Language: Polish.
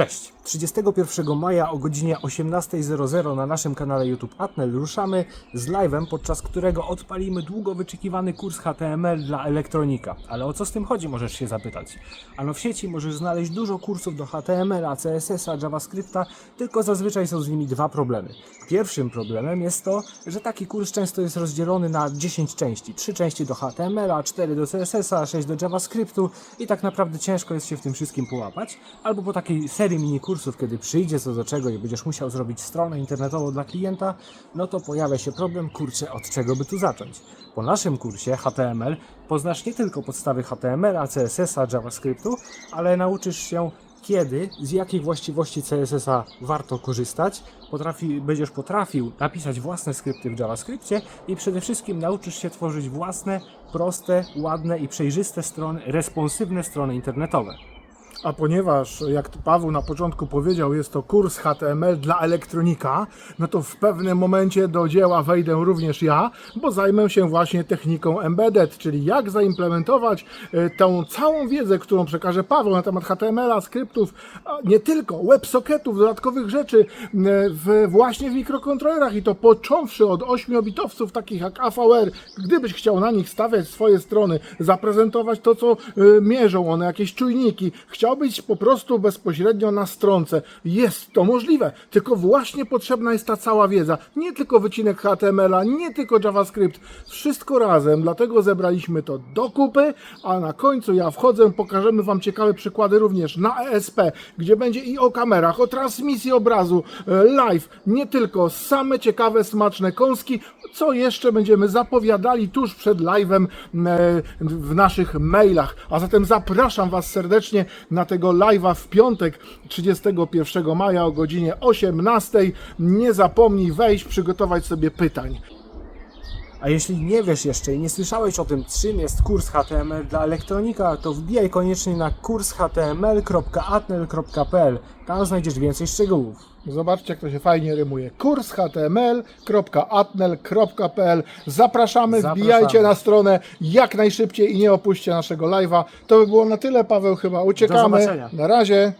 Cześć! 31 maja o godzinie 18.00 na naszym kanale YouTube Atnel ruszamy z live'em, podczas którego odpalimy długo wyczekiwany kurs HTML dla elektronika. Ale o co z tym chodzi, możesz się zapytać. Ano w sieci możesz znaleźć dużo kursów do HTML-a, CSS-a, JavaScripta, tylko zazwyczaj są z nimi dwa problemy. Pierwszym problemem jest to, że taki kurs często jest rozdzielony na 10 części. 3 części do HTML-a, 4 do CSS-a, 6 do JavaScriptu i tak naprawdę ciężko jest się w tym wszystkim połapać. Albo po takiej serii mini kursów, kiedy przyjdzie co do czego i będziesz musiał zrobić stronę internetową dla klienta, no to pojawia się problem, kurczę, od czego by tu zacząć. Po naszym kursie HTML poznasz nie tylko podstawy HTML-a, CSS-a, JavaScriptu, ale nauczysz się kiedy, z jakich właściwości CSS-a warto korzystać, potrafi, będziesz potrafił napisać własne skrypty w JavaScriptie i przede wszystkim nauczysz się tworzyć własne, proste, ładne i przejrzyste strony, responsywne strony internetowe. A ponieważ, jak Paweł na początku powiedział, jest to kurs HTML dla elektronika, no to w pewnym momencie do dzieła wejdę również ja, bo zajmę się właśnie techniką embedded, czyli jak zaimplementować e, tą całą wiedzę, którą przekaże Paweł na temat HTML-a, skryptów, nie tylko, websocketów, dodatkowych rzeczy w, właśnie w mikrokontrolerach i to począwszy od 8-bitowców takich jak AVR, gdybyś chciał na nich stawiać swoje strony, zaprezentować to, co e, mierzą one, jakieś czujniki, chciałbyś po prostu bezpośrednio na stronce. Jest to możliwe, tylko właśnie potrzebna jest ta cała wiedza. Nie tylko wycinek HTML-a, nie tylko JavaScript, wszystko razem, dlatego zebraliśmy to do kupy, a na końcu ja wchodzę, pokażemy Wam ciekawe przykłady również na ESP, gdzie będzie i o kamerach, o transmisji obrazu, e, live, nie tylko, same ciekawe, smaczne kąski, co jeszcze będziemy zapowiadali tuż przed live'em e, w naszych mailach. A zatem zapraszam Was serdecznie na tego live'a w piątek 31 maja o godzinie 18. Nie zapomnij wejść, przygotować sobie pytań. A jeśli nie wiesz jeszcze i nie słyszałeś o tym, czym jest kurs HTML dla elektronika, to wbijaj koniecznie na kurshtml.atnel.pl. Tam znajdziesz więcej szczegółów. Zobaczcie, jak to się fajnie rymuje. Kurs html.atnel.pl Zapraszamy, Zapraszamy. wbijajcie na stronę jak najszybciej i nie opuśćcie naszego live'a. To by było na tyle, Paweł, chyba uciekamy. zobaczenia. Na razie.